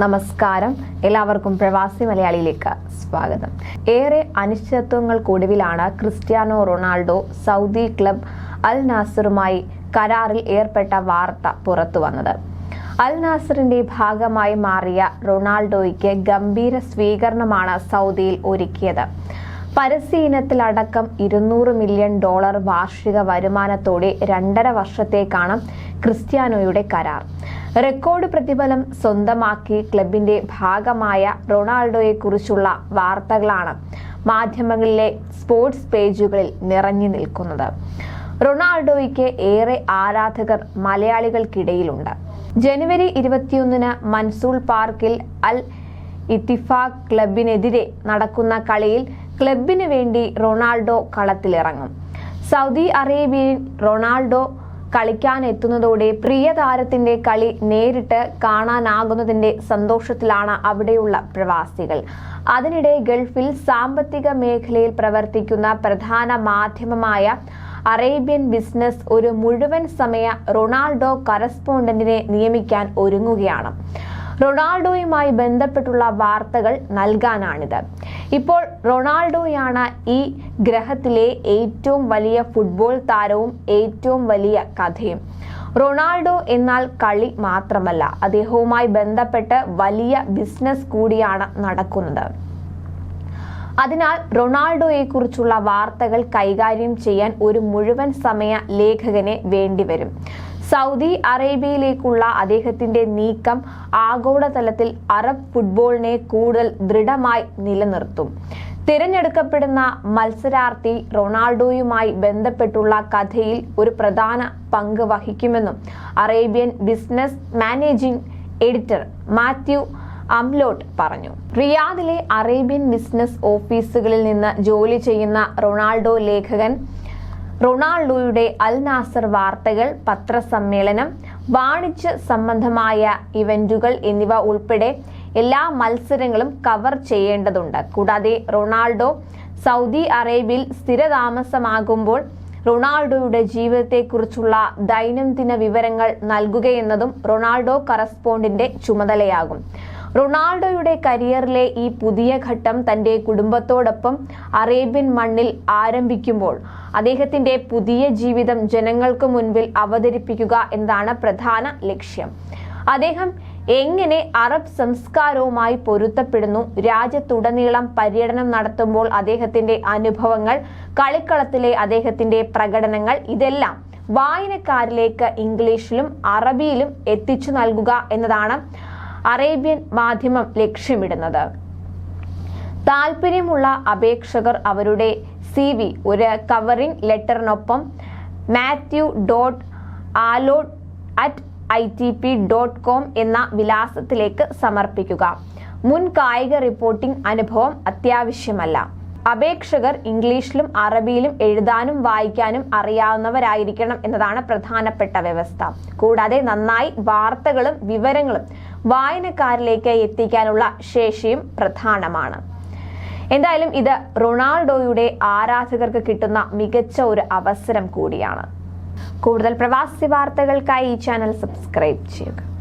നമസ്കാരം. എല്ലാവർക്കും പ്രവാസി മലയാളിയിലേക്ക് സ്വാഗതം. ഏറെ അനിശ്ചിതത്വങ്ങൾക്കൊടുവിലാണ് Cristiano Ronaldo Saudi club Al നാസറുമായി കരാറിൽ ഏർപ്പെട്ട വാർത്ത പുറത്തു വന്നത്. അൽ നാസറിന്റെ ഭാഗമായി മാറിയ റൊണാൾഡോയ്ക്ക് ഗംഭീര സ്വീകരണമാണ് സൗദിയിൽ ഒരുക്കിയത്. പരസ്യ ഇനത്തിലടക്കം ഇരുന്നൂറ് മില്യൺ ഡോളർ വാർഷിക വരുമാനത്തോടെ രണ്ടര വർഷത്തേക്കാണ് ക്രിസ്ത്യാനോയുടെ കരാർ. റെക്കോർഡ് പ്രതിഫലം സ്വന്തമാക്കി ക്ലബിന്റെ ഭാഗമായ റൊണാൾഡോയെക്കുറിച്ചുള്ള വാർത്തകളാണ് മാധ്യമങ്ങളിലെ സ്പോർട്സ് പേജുകളിൽ നിറഞ്ഞു നിൽക്കുന്നത്. റൊണാൾഡോയ്ക്ക് ഏറെ ആരാധകർ മലയാളികൾക്കിടയിലുണ്ട്. ജനുവരി ഇരുപത്തിയൊന്നിന് മൻസൂൾ പാർക്കിൽ അൽ ഇത്തിഫാഖ് ക്ലബിനെതിരെ നടക്കുന്ന കളിയിൽ ക്ലബിന് വേണ്ടി റൊണാൾഡോ കളത്തിലിറങ്ങും. സൗദി അറേബ്യയിൽ റൊണാൾഡോ കളിക്കാനെത്തുന്നതോടെ പ്രിയ താരത്തിന്റെ കളി നേരിട്ട് കാണാനാകുന്നതിന്റെ സന്തോഷത്തിലാണ് അവിടെയുള്ള പ്രവാസികൾ. അതിനിടെ ഗൾഫിൽ സാമ്പത്തിക മേഖലയിൽ പ്രവർത്തിക്കുന്ന പ്രധാന മാധ്യമമായ അറേബ്യൻ ബിസിനസ് ഒരു മുഴുവൻ സമയ റൊണാൾഡോ കറസ്പോണ്ടന്റിനെ നിയമിക്കാൻ ഒരുങ്ങുകയാണ്. റൊണാൾഡോയുമായി ബന്ധപ്പെട്ടുള്ള വാർത്തകൾ നൽകാനാണിത്. ഇപ്പോൾ റൊണാൾഡോയാണ് ഈ ഗ്രഹത്തിലെ ഏറ്റവും വലിയ ഫുട്ബോൾ താരവും ഏറ്റവും വലിയ കഥയും. റൊണാൾഡോ എന്നാൽ കളി മാത്രമല്ല അദ്ദേഹവുമായി ബന്ധപ്പെട്ട് വലിയ ബിസിനസ് കൂടിയാണ് നടക്കുന്നത്. അതിനാൽ റൊണാൾഡോയെക്കുറിച്ചുള്ള വാർത്തകൾ കൈകാര്യം ചെയ്യാൻ ഒരു മുഴുവൻ സമയ ലേഖകനെ വേണ്ടിവരും. സൗദി അറേബ്യയിലേക്കുള്ള അദ്ദേഹത്തിന്റെ നീക്കം ആഗോളതലത്തിൽ അറബ് ഫുട്ബോളിനെ കൂടുതൽ ദൃഢമായി നിലനിർത്തും. തിരഞ്ഞെടുക്കപ്പെടുന്ന മത്സരാർത്ഥി റൊണാൾഡോയുമായി ബന്ധപ്പെട്ടുള്ള കഥയിൽ ഒരു പ്രധാന പങ്ക് വഹിക്കുമെന്നും Arabian Business managing editor Matthew Amlot പറഞ്ഞു. റിയാദിലെ അറേബ്യൻ ബിസിനസ് ഓഫീസുകളിൽ നിന്ന് ജോലി ചെയ്യുന്ന റൊണാൾഡോ ലേഖകൻ റൊണാൾഡോയുടെ അൽ നാസർ വാർത്തകൾ പത്രസമ്മേളനം വാണിജ്യ സംബന്ധമായ ഇവന്റുകൾ എന്നിവ ഉൾപ്പെടെ എല്ലാ മത്സരങ്ങളും കവർ ചെയ്യേണ്ടതുണ്ട്. കൂടാതെ റൊണാൾഡോ സൗദി അറേബ്യയിൽ സ്ഥിരതാമസമാകുമ്പോൾ റൊണാൾഡോയുടെ ജീവിതത്തെക്കുറിച്ചുള്ള ദൈനംദിന വിവരങ്ങൾ നൽകുകയെന്നതും റൊണാൾഡോ കറസ്പോണ്ടിന്റെ ചുമതലയാകും. റൊണാൾഡോയുടെ കരിയറിലെ ഈ പുതിയ ഘട്ടം തന്റെ കുടുംബത്തോടൊപ്പം അറേബ്യൻ മണ്ണിൽ ആരംഭിക്കുമ്പോൾ അദ്ദേഹത്തിന്റെ പുതിയ ജീവിതം ജനങ്ങൾക്ക് മുൻപിൽ അവതരിപ്പിക്കുക എന്നതാണ് പ്രധാന ലക്ഷ്യം. അദ്ദേഹം എങ്ങനെ അറബ് സംസ്കാരവുമായി പൊരുത്തപ്പെടുന്നു രാജ്യത്തുടനീളം പര്യടനം നടത്തുമ്പോൾ അദ്ദേഹത്തിന്റെ അനുഭവങ്ങൾ കളിക്കളത്തിലെ അദ്ദേഹത്തിന്റെ പ്രകടനങ്ങൾ ഇതെല്ലാം വായനക്കാരിലേക്ക് ഇംഗ്ലീഷിലും അറബിയിലും എത്തിച്ചു നൽകുക എന്നതാണ് അറേബ്യൻ മാധ്യമം ലക്ഷ്യമിടുന്നത്. താല്പര്യമുള്ള അപേക്ഷകർ അവരുടെ സി വി ഒരു കവറിംഗ് ലെറ്ററിനൊപ്പം മാത്യു ഡോട്ട് ആലോ at I T P dot com എന്ന വിലാസത്തിലേക്ക് സമർപ്പിക്കുക. മുൻ കായിക റിപ്പോർട്ടിംഗ് അനുഭവം അത്യാവശ്യമല്ല. അപേക്ഷകർ ഇംഗ്ലീഷിലും അറബിയിലും എഴുതാനും വായിക്കാനും അറിയാവുന്നവരായിരിക്കണം എന്നതാണ് പ്രധാനപ്പെട്ട വ്യവസ്ഥ. കൂടാതെ നന്നായി വാർത്തകളും വിവരങ്ങളും വായനക്കാരിലേക്ക് എത്തിക്കാനുള്ള ശേഷിയും പ്രധാനമാണ്. എന്തായാലും ഇത് റൊണാൾഡോയുടെ ആരാധകർക്ക് കിട്ടുന്ന മികച്ച ഒരു അവസരം കൂടിയാണ്. കൂടുതൽ പ്രവാസി വാർത്തകൾക്കായി ഈ ചാനൽ സബ്സ്ക്രൈബ് ചെയ്യുക.